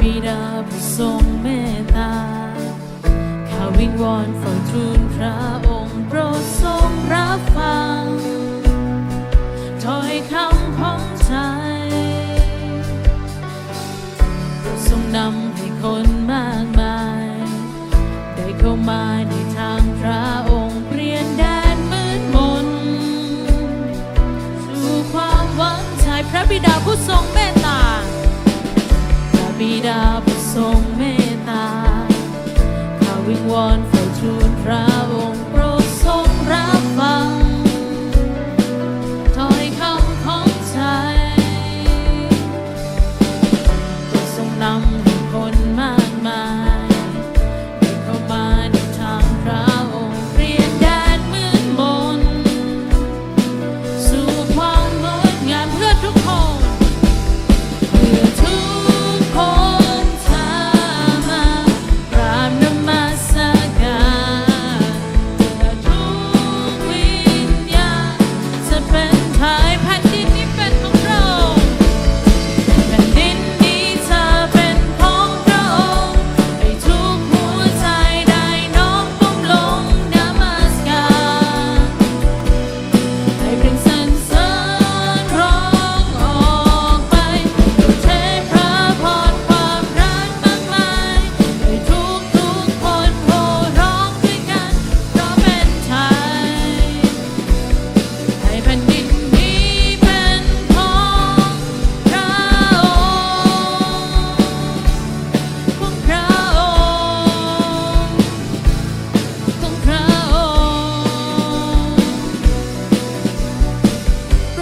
บิดาผู้ทรงเมตตา ข้าวิงวอนเฝ้าทูลพระองค์โปรดทรงรับฟังถ้อยคำของใจโปรดทรงนำให้คนมากมาย ได้เข้ามาในทางพระองค์เปลี่ยนแดนมืดมน สู่ความหวังใจพระบิดาผู้ทรงเมต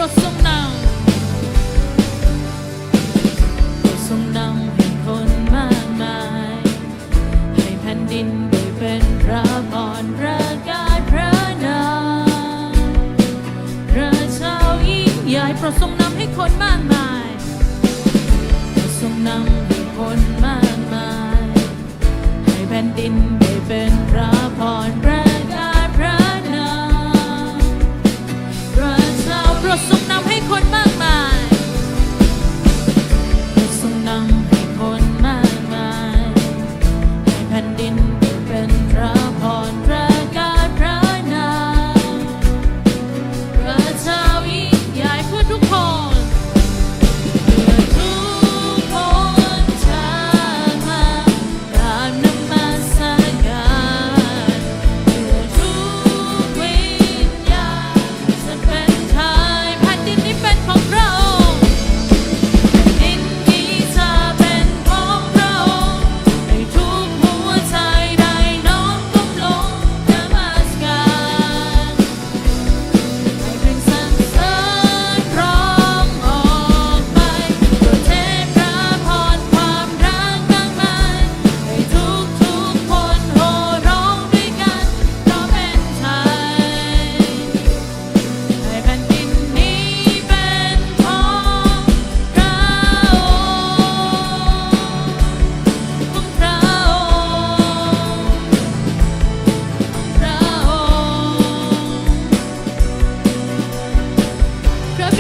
รดทรงนำโรดทรงนำให้คนมากมาย ให้แผ่นดินได้เป็นพระพรพระกาพระนามพระเายิ่ใหญ่โรดทรงนำให้คนมากมายโรดทรงนำให้คนมากมาย ให้แผ่นดินได้เป็นพระพรพระ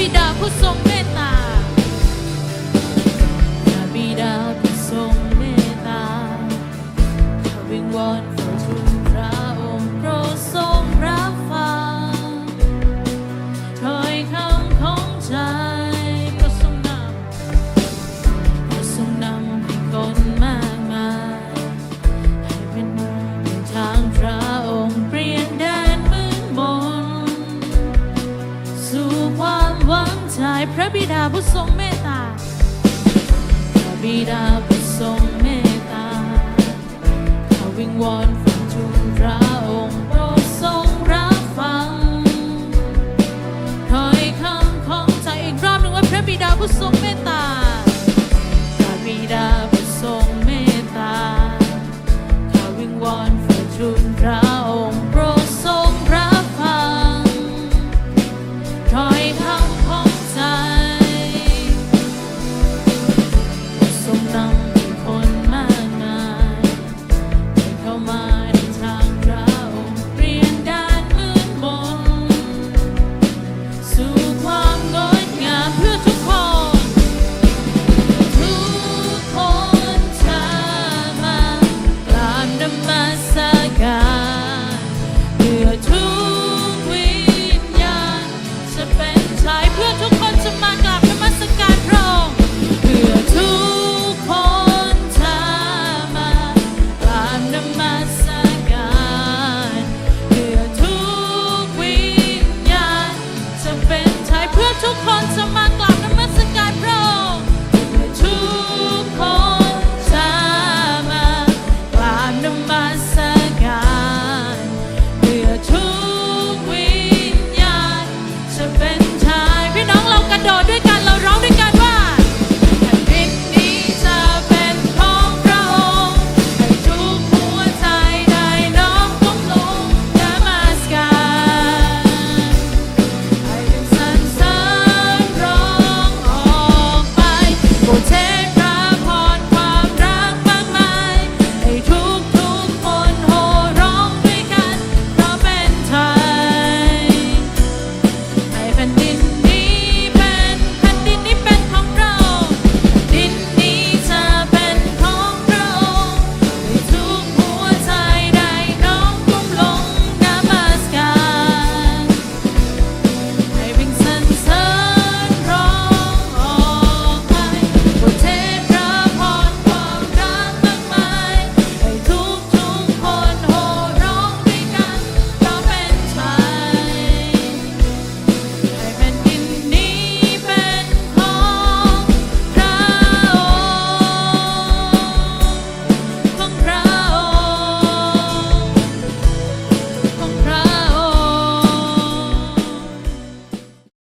บิดาผู้ทรงเม บิดาผู้ทรงเมตตาพระบิดาผู้ทรงเมตตาข้าวิงวอนฟังทูลพระองค์โปรดทรงรับฟังถอยคำของใจอีกรอบหนึ่งว่าพระบิดาผู้ทรง